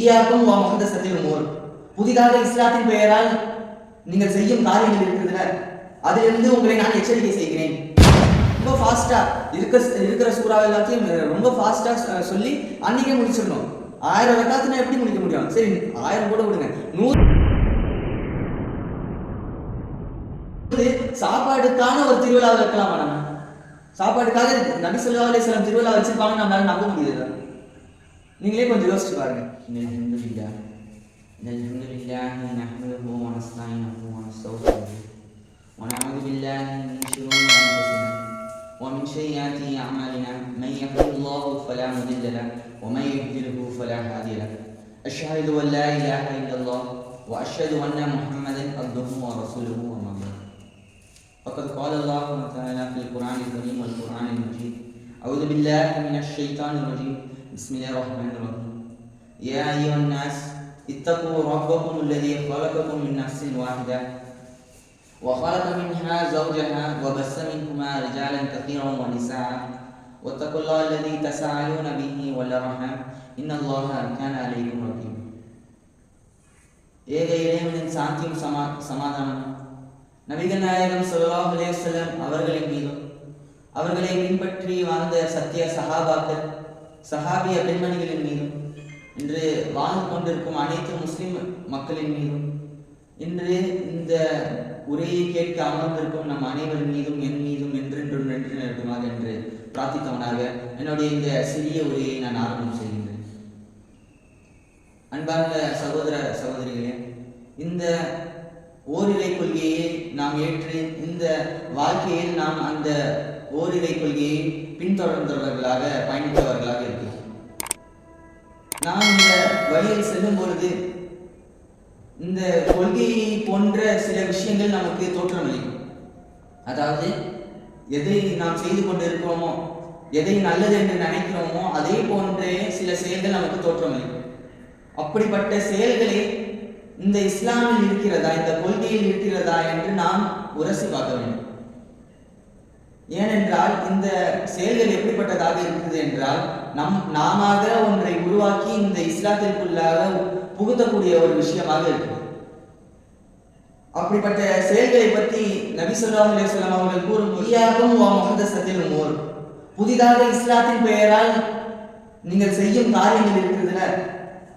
ஈயாக்கும் வா மகந்த சத்தியம் ஓர். புதிதாக இஸ்லாத்தின் பெயரால் நீங்கள் செய்யும் காரியங்கள் இருக்கின்றன. அதிலிருந்து உங்களை நான் எச்சரிக்கை செய்கிறேன். ரொம்ப ஃபாஸ்ட்டாக இருக்க இருக்கிற சூறா எல்லாத்தையும் ரொம்ப ஃபாஸ்டா சொல்லி அன்னைக்கே முடிச்சிடணும். ஆயிரம் ரக்காத்துனா எப்படி முடிக்க முடியும்? சரி ஆயிரம் கூட விடுங்க. நூறு சாப்பாடுக்கான ஒரு திருவிழாவை வைக்கலாமா நம்ம? சாப்பாடுக்காக நபி சொல்லா அலிஸ்லாம் திருவிழா வச்சிருப்பாங்க நம்மளால நம்ப முடியுது? நீங்களே கொஞ்சம் யோசிச்சு பாருங்க إن الحمد لله إن الحمد لله نحمده ونستعينه ونستغفره ونعوذ بالله من شرور أنفسنا ومن سيئات أعمالنا من يهده الله فلا مضل له ومن يضلله فلا هادي له أشهد أن لا إله إلا الله وأشهد أن محمدا عبده ورسوله وما بعد فقد قال الله تعالى في القرآن الكريم والقرآن المجيد أعوذ بالله من الشيطان الرجيم بسم الله الرحمن الرحيم يا أيها الناس اتقوا ربكم الذي خلقكم من نفس واحدة وخلق منها زوجها وبث منهما رجالا كثيرا ونساء واتقوا الله الذي تساءلون به والأرحام إن الله كان عليكم رقيبا ஏக இறைவனின் சாந்தியும் சமா சமாதானம் நபிகள் நாயகம் ஸல்லல்லாஹு அலைஹி வஸல்லம் அவர்களின் மீதும் அவர்களை பின்பற்றி வாழ்ந்த சத்திய சஹாபாக்கள் சஹாபிய பெண்மணிகளின் மீதும் இன்று வாழ்ந்து கொண்டிருக்கும் அனைத்து முஸ்லிம் மக்களின் மீதும் இன்று இந்த உரையை கேட்க அமர்ந்திருக்கும் நம் அனைவரின் மீதும் என் மீதும் என்றென்றும் நன்றி நிறுத்துமாக என்று பிரார்த்தித்தவனாக என்னுடைய இந்த சிறிய உரையை நான் ஆரம்பம் செய்கின்றேன். அன்பார்ந்த சகோதர சகோதரிகளே இந்த ஓரிரை கொள்கையை நாம் ஏற்று இந்த வாழ்க்கையில் நாம் அந்த ஓரிரை கொள்கையை பின்தொடர்ந்தவர்களாக பயணித்தவர்களாக இருக்கிறோம் நாம் இந்த வழியில் செல்லும் பொழுது இந்த கொள்கையை போன்ற சில விஷயங்கள் நமக்கு தோற்றமளிக்கும் அதாவது எதை நாம் செய்து கொண்டிருக்கிறோமோ எதை நல்லது என்று நினைக்கிறோமோ அதே போன்றே சில செயல்கள் நமக்கு தோற்றமளிக்கும் அப்படிப்பட்ட செயல்களை இந்த இஸ்லாமில் இருக்கிறதா இந்த கொள்கையில் இருக்கிறதா என்று நாம் உரசி பார்க்க வேண்டும். ஏனென்றால் இந்த செயல்கள் எப்படிப்பட்டதாக இருக்குது என்றால் நம் நாம ஒன்றை உருவாக்கி இந்த இஸ்லாத்திற்குள்ளாக புகுத்தக்கூடிய ஒரு விஷயமாக இருக்குது. அப்படிப்பட்ட செயல்களை பற்றி நபி ஸல்லல்லாஹு அலைஹி அவர்கள் கூறும் ஈயாக்கும் வா முஹதஸத்தில் புதிதாக இஸ்லாத்தின் பெயரால் நீங்கள் செய்யும் காரியங்கள் இருக்கிறதுல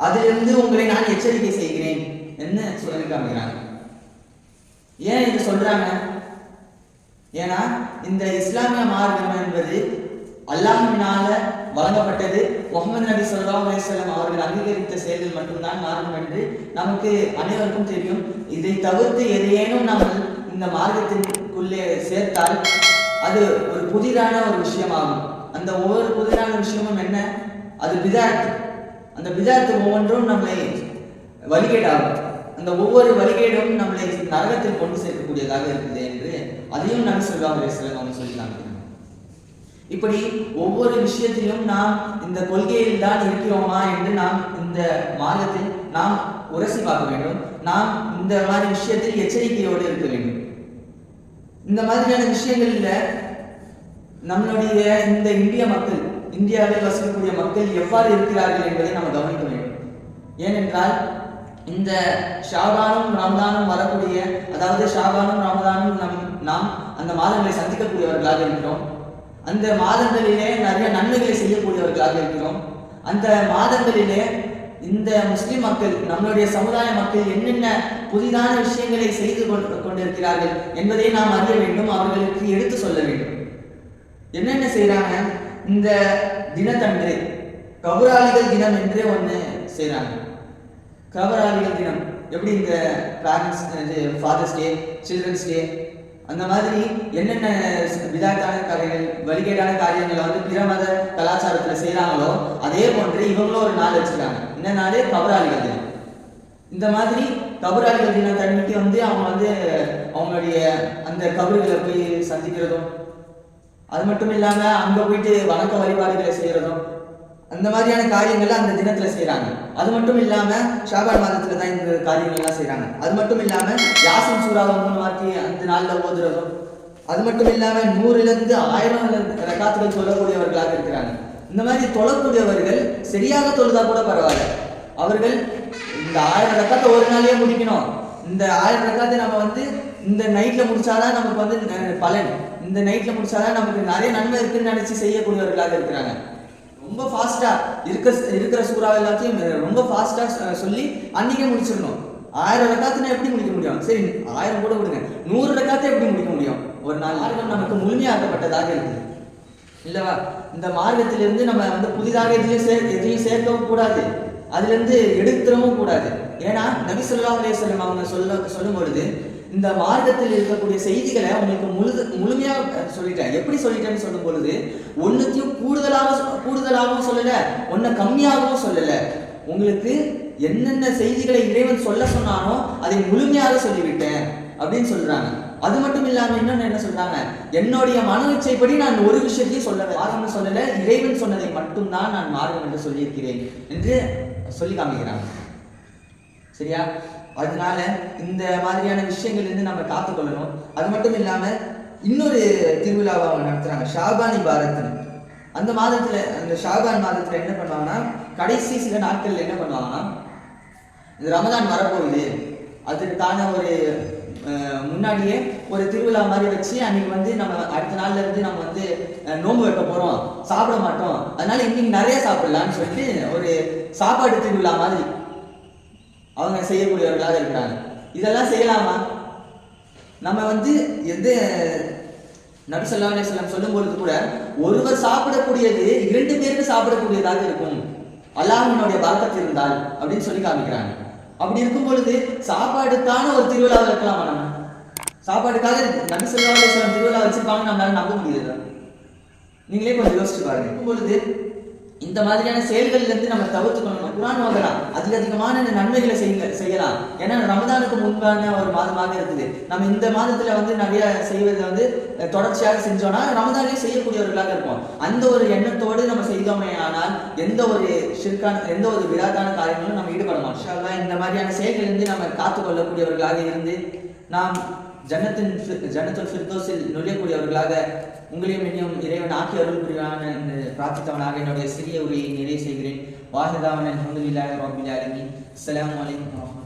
அதிலிருந்து உங்களை நான் எச்சரிக்கை செய்கிறேன். என்ன சொல்லி காமிக்கிறாங்க. ஏன் இது சொல்றாங்க? ஏன்னா இந்த இஸ்லாமிய மார்க்கம் என்பது அல்லாஹினால வழங்கப்பட்டது. முகமது நபி ஸல்லல்லாஹு அலிஸ்லாம் அவர்கள் அங்கீகரித்த செயல்கள் மட்டும்தான் மார்க்கம் என்று நமக்கு அனைவருக்கும் தெரியும். இதை தவிர்த்து எதையேனும் நாங்கள் இந்த மார்க்கத்திற்குள்ளே சேர்த்தால் அது ஒரு புதிதான ஒரு விஷயமாகும். அந்த ஒவ்வொரு புதிதான விஷயமும் என்ன? அது பிதார்த்து அந்த பிதார்த்து ஒவ்வொன்றும் நம்மளை வழிகேடாகும். அந்த ஒவ்வொரு வழிகேடும் நம்மளை நரகத்தில் கொண்டு சேர்க்கக்கூடியதாக இருக்குது என்று அதையும் நபி ஸல்லல்லாஹு சிலர் அவங்க சொல்லி இப்படி ஒவ்வொரு விஷயத்திலும் நாம் இந்த கொள்கையில் தான் இருக்கிறோமா என்று நாம் இந்த மார்க்கத்தில் நாம் உரசி பார்க்க வேண்டும். நாம் இந்த மாதிரி விஷயத்தில் எச்சரிக்கையோடு இருக்க வேண்டும். இந்த மாதிரியான விஷயங்கள்ல நம்மளுடைய இந்த இந்திய மக்கள் இந்தியாவில் வசிக்கக்கூடிய மக்கள் எவ்வாறு இருக்கிறார்கள் என்பதை நாம் கவனிக்க வேண்டும். ஏனென்றால் இந்த ஷாபானும் ரமதானும் வரக்கூடிய அதாவது ஷாபானும் ராமதானும் நம் நாம் அந்த மாதங்களை சந்திக்கக்கூடியவர்களாக இருக்கிறோம். அந்த மாதங்களிலே நிறைய நன்மைகளை செய்யக்கூடியவர்களாக இருக்கிறோம். அந்த மாதங்களிலே இந்த முஸ்லிம் மக்கள் நம்மளுடைய சமுதாய மக்கள் என்னென்ன புதிதான விஷயங்களை செய்து கொண்டு- கொண்டிருக்கிறார்கள் என்பதை நாம் அறிய வேண்டும் அவர்களுக்கு எடுத்து சொல்ல வேண்டும். என்னென்ன செய்கிறாங்க இந்த தினத்தன்று கபுராளிகள் தினம் என்றே ஒன்று செய்கிறாங்க கபராளிகள் தினம். எப்படி இந்த parents fathers day childrens day அந்த மாதிரி என்னென்ன விதாத்தான காரியங்கள் வழிகேடான காரியங்களை வந்து பிற மத கலாச்சாரத்தில் செய்கிறாங்களோ அதே போன்று இவங்களும் ஒரு நாள் வச்சுருக்காங்க இந்த நாளே கபராளிகள் தினம். இந்த மாதிரி கபராளிகள் தினம் தண்ணிக்கு வந்து அவங்க வந்து அவங்களுடைய அந்த கபறுகளை போய் சந்திக்கிறதும் அது மட்டும் இல்லாமல் அங்கே போயிட்டு வணக்க வழிபாடுகளை செய்கிறதும் அந்த மாதிரியான காரியங்களை அந்த தினத்தில் செய்கிறாங்க அது மட்டும் இல்லாமல் ஷாபான் மாதத்தில் தான் இந்த காரியங்கள்லாம் செய்கிறாங்க அது மட்டும் இல்லாமல் யாசின் சூறாவை மூணு வாட்டி அந்த நாளில் ஓதுறதும் அது மட்டும் இல்லாமல் நூறுலேருந்து ஆயிரம் ரகாத்துகள் தொழக்கூடியவர்களாக இருக்கிறாங்க. இந்த மாதிரி தொழக்கூடியவர்கள் சரியாக தொழுதா கூட பரவாயில்ல. அவர்கள் இந்த ஆயிரம் ரக்காத்தை ஒரு நாளே முடிக்கணும். இந்த ஆயிரம் ரக்காத்தை நம்ம வந்து இந்த நைட்டில் முடிச்சாதான் நமக்கு வந்து பலன். இந்த நைட்டில் முடிச்சாதான் நமக்கு நிறைய நன்மை இருக்குன்னு நினைச்சு செய்யக்கூடியவர்களாக இருக்கிறாங்க. ரொம்ப ஃபாஸ்ட்டாக இருக்க இருக்கிற சூறா எல்லாத்தையும் ரொம்ப ஃபாஸ்ட்டாக சொல்லி அன்றைக்கே முடிச்சிடணும். ஆயிரம் ரக்காத்தினா எப்படி முடிக்க முடியும்? சரி ஆயிரம் கூட விடுங்க. நூறு ரக்காத்தை எப்படி முடிக்க முடியும்? ஒரு நாள் மார்க்கம் நமக்கு முழுமையாக்கப்பட்டதாக இருக்குது. இல்லைவா? இந்த மார்க்கத்திலிருந்து நம்ம வந்து புதிதாக எதுலையும் சே எதையும் சேர்க்கவும் கூடாது. அதுலேருந்து எடுத்துடவும் கூடாது. ஏன்னா நபி சொல்லா அலைஹி அவங்க சொல்ல சொல்லும் பொழுது இந்த மார்க்கத்தில் இருக்கக்கூடிய செய்திகளை உங்களுக்கு முழு முழுமையாக சொல்லிட்டேன். எப்படி சொல்லிட்டேன்னு சொல்லும் பொழுது ஒன்றுத்தையும் கூடுதலாக சொ- கூடுதலாகவும் சொல்லல ஒன்றை கம்மியாகவும் சொல்லல. உங்களுக்கு என்னென்ன செய்திகளை இறைவன் சொல்ல சொன்னானோ அதை முழுமையாக சொல்லிவிட்டேன் அப்படின்னு சொல்றாங்க. அது மட்டும் இல்லாம இன்னொன்னு என்ன சொல்றாங்க? என்னுடைய மன இச்சைப்படி நான் ஒரு விஷயத்தையும் சொல்ல மார்க்கம்னு சொல்லல இறைவன் சொன்னதை மட்டும்தான் நான் மார்க்கம் என்று சொல்லியிருக்கிறேன் என்று சொல்லி காமிக்கிறாங்க. சரியா? அதனால இந்த மாதிரியான விஷயங்கள் இருந்து நம்ம காத்துக்கொள்ளணும். அது மட்டும் இல்லாம இன்னொரு திருவிழாவை அவங்க நடத்துறாங்க ஷாபானி பாரத்னு. அந்த மாதத்துல அந்த ஷாபான் மாதத்துல என்ன பண்ணுவாங்கன்னா கடைசி சில நாட்கள்ல என்ன பண்ணுவாங்கன்னா இந்த ரமதான் வரப்போகுது. அதுக்கான ஒரு முன்னாடியே ஒரு திருவிழா மாதிரி வச்சு அன்னைக்கு வந்து நம்ம அடுத்த நாள்ல இருந்து நம்ம வந்து நோன்பு வைக்க போறோம் சாப்பிட மாட்டோம். அதனால இன்னைக்கு நிறைய சாப்பிடலாம்னு சொல்லிட்டு ஒரு சாப்பாடு திருவிழா மாதிரி அவங்க செய்யக்கூடியவர்களாக இருக்கிறாங்க. இதெல்லாம் செய்யலாமா? நம்ம வந்து எந்த நபி ஸல்லல்லாஹு அலைஹி சொல்லும் பொழுது கூட ஒருவர் சாப்பிடக்கூடியது இரண்டு பேருக்கு சாப்பிடக்கூடியதாக இருக்கும். அல்லாஹினுடைய பரக்கத்து இருந்தால் அப்படின்னு சொல்லி காமிக்கிறாங்க. அப்படி இருக்கும் பொழுது சாப்பாடுக்கான ஒரு திருவிழாவில் இருக்கலாமா நம்ம? சாப்பாடுக்காக நபி ஸல்லல்லாஹு திருவிழா வச்சிருப்பாங்க நம்மளால நம்ப முடியுது? நீங்களே கொஞ்சம் யோசிச்சு பாருங்க. இருக்கும் பொழுது இந்த மாதிரியான செயல்கள்ல இருந்து நம்ம தவிர்த்துக்கணும். குரான் ஓதலாம். அதிக அதிகமான இந்த நன்மைகளை செய்ய செய்யலாம். ஏன்னா ரமதானுக்கு முன்பான ஒரு மாதமாக இருக்குது. நம்ம இந்த மாதத்துல வந்து நிறைய செய்வதை வந்து தொடர்ச்சியாக செஞ்சோம்னா ரமதானே செய்யக்கூடியவர்களாக இருப்போம். அந்த ஒரு எண்ணத்தோடு நம்ம செய்தோமே ஆனால் எந்த ஒரு ஷிற்கான எந்த ஒரு விராதான காரியங்களும் நம்ம ஈடுபட மாட்டோம் இந்த மாதிரியான செயல்களில் இருந்து நம்ம காத்துக்கொள்ளக்கூடியவர்களாக இருந்து நாம் ஜன்னத்தின் ஃபி- ஜன்னத்துல் ஃபிர்தோஸில் நுழையக்கூடியவர்களாக உங்களையும் என்னையும் இறைவன் ஆக்கி அருள் புரிவான என்று பிரார்த்தித்தவனாக என்னுடைய சிறிய உரையை நிறைவு செய்கிறேன். வாஹிதாவன் அல்ஹம்துலில்லாஹி ரப்பில் ஆலமீன். அஸ்ஸலாமு அலைக்கும் வரஹ்மத்துல்லாஹி